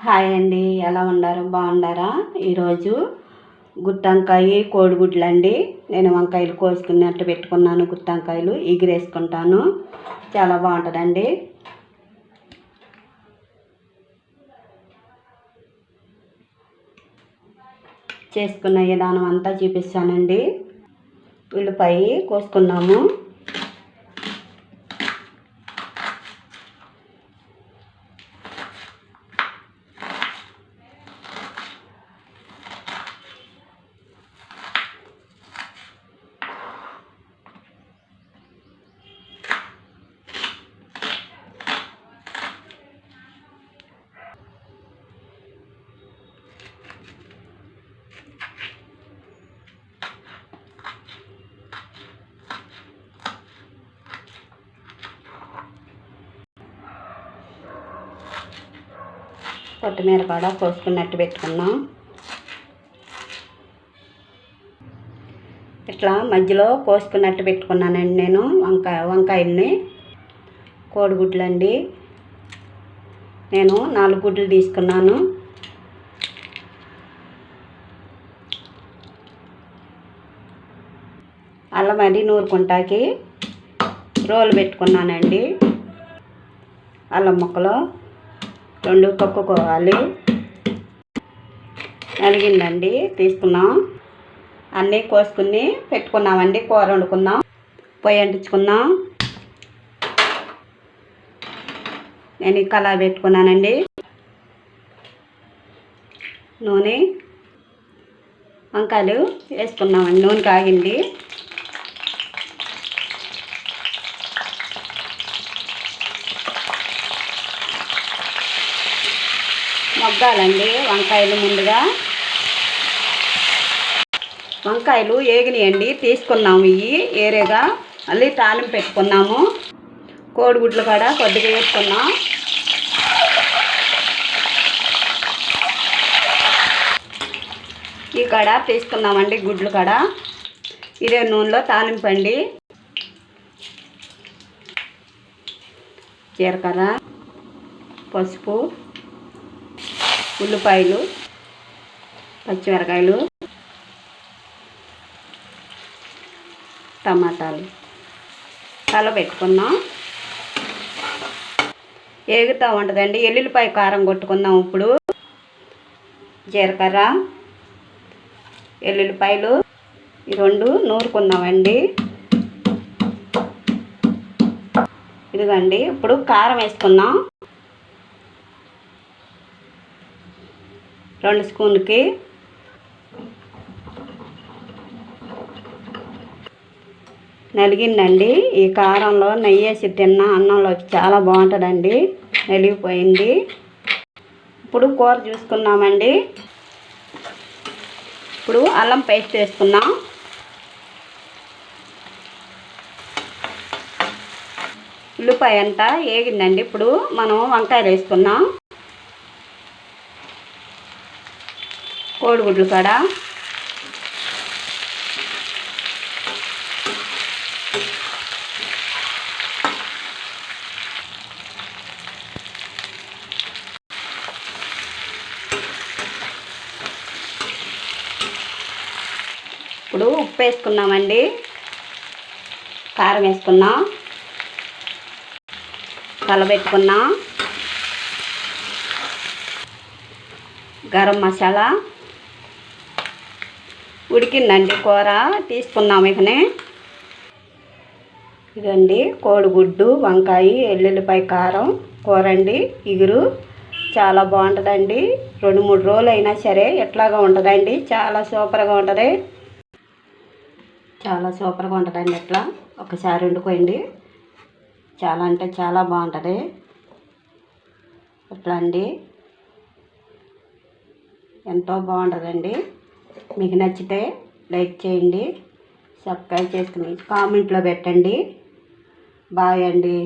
Hi అండి ఎలా ఉన్నారు? బాగున్నారా? ఈరోజు గుత్తంకాయ కోడిగుడ్లు అండి నేను వంకాయలు కోసుకున్నట్టు పెట్టుకున్నాను గుత్తంకాయలు ఎగిరేసుకుంటాను. చాలా బాగుంటుందండి. చేసుకున్న విధానం అంతా చూపిస్తానండి. ఉల్లిపాయ కోసుకున్నాము. కొత్తిమీర కూడా కోసుకున్నట్టు పెట్టుకున్నాం. ఇట్లా మధ్యలో కోసుకున్నట్టు పెట్టుకున్నానండి నేను వంకాయ వంకాయల్ని. కోడిగుడ్లు అండి నేను నాలుగు గుడ్లు తీసుకున్నాను. అల్లం అది నూరుకుంటాకి రోలు పెట్టుకున్నానండి. అల్లం ముక్కలు. రెండు తొక్కుకోవాలి. నలిగిందండి తీసుకున్నాం. అన్నీ కోసుకుని పెట్టుకున్నామండి కూర వండుకున్నాం పొయ్యి అంటించుకున్నాం నేను కళా పెట్టుకున్నానండి. నూనె వంకాయలు వేసుకున్నామండి నూనె కాగింది. మొగ్గాలండి వంకాయలు ముందుగా. వంకాయలు ఏగినాయండి తీసుకున్నాము ఇవి ఏరేగా. మళ్ళీ తాలింపు పెట్టుకున్నాము. కోడిగుడ్లు కూడా కొద్దిగా వేసుకున్నాం. ఈ కాడ తీసుకున్నామండి గుడ్లు కాడ. ఇదే నూనెలో తాలింపండి జీలకర్ర పసుపు ఉల్లిపాయలు పచ్చిమిరకాయలు టమాటాలు. తల పెట్టుకున్నాం ఏగుతూ ఉంటుందండి. ఎల్లుల్లిపాయ కారం కొట్టుకుందాం ఇప్పుడు. జీలకర్ర ఎల్లుల్లిపాయలు ఈ రెండు నూరుకుందామండి ఇదిగండి ఇప్పుడు కారం వేసుకుందాం. రెండు స్పూన్కి నలిగిందండి. ఈ కారంలో నెయ్యి వేసి తిన్న అన్నంలో చాలా బాగుంటుందండి. నలిగిపోయింది. ఇప్పుడు కూర చూసుకున్నామండి ఇప్పుడు అల్లం పేస్ట్ వేసుకున్నాం ఉల్లిపాయ అంతా వేగిందండి ఇప్పుడు మనం వంకాయలు వేసుకున్నాం కోడిగుడ్లు కాడ? ఇప్పుడు ఉప్పు వేసుకున్నామండి. కారం వేసుకున్నాం. కలబెట్టుకున్నాం గరం మసాలా. ఉడికిందండి కూర తీసుకున్నాము ఇకనే. ఇదండి కోడిగుడ్డు వంకాయ ఎల్లుల్లిపాయ కారం కూర అండి ఇగురు. చాలా బాగుంటుందండి. రెండు మూడు రోజులు అయినా సరే ఎట్లాగా ఉంటుందండి. చాలా సూపర్గా ఉంటుంది. చాలా సూపర్గా ఉంటుందండి ఇట్లా ఒకసారి వండుకోండి. చాలా అంటే చాలా బాగుంటుంది. ఎట్లా అండి? ఎంతో బాగుంటుందండి. మీకు నచ్చితే లైక్ చేయండి సబ్స్క్రైబ్ చేసుకుని కామెంట్లో పెట్టండి. బాయ్ అండి.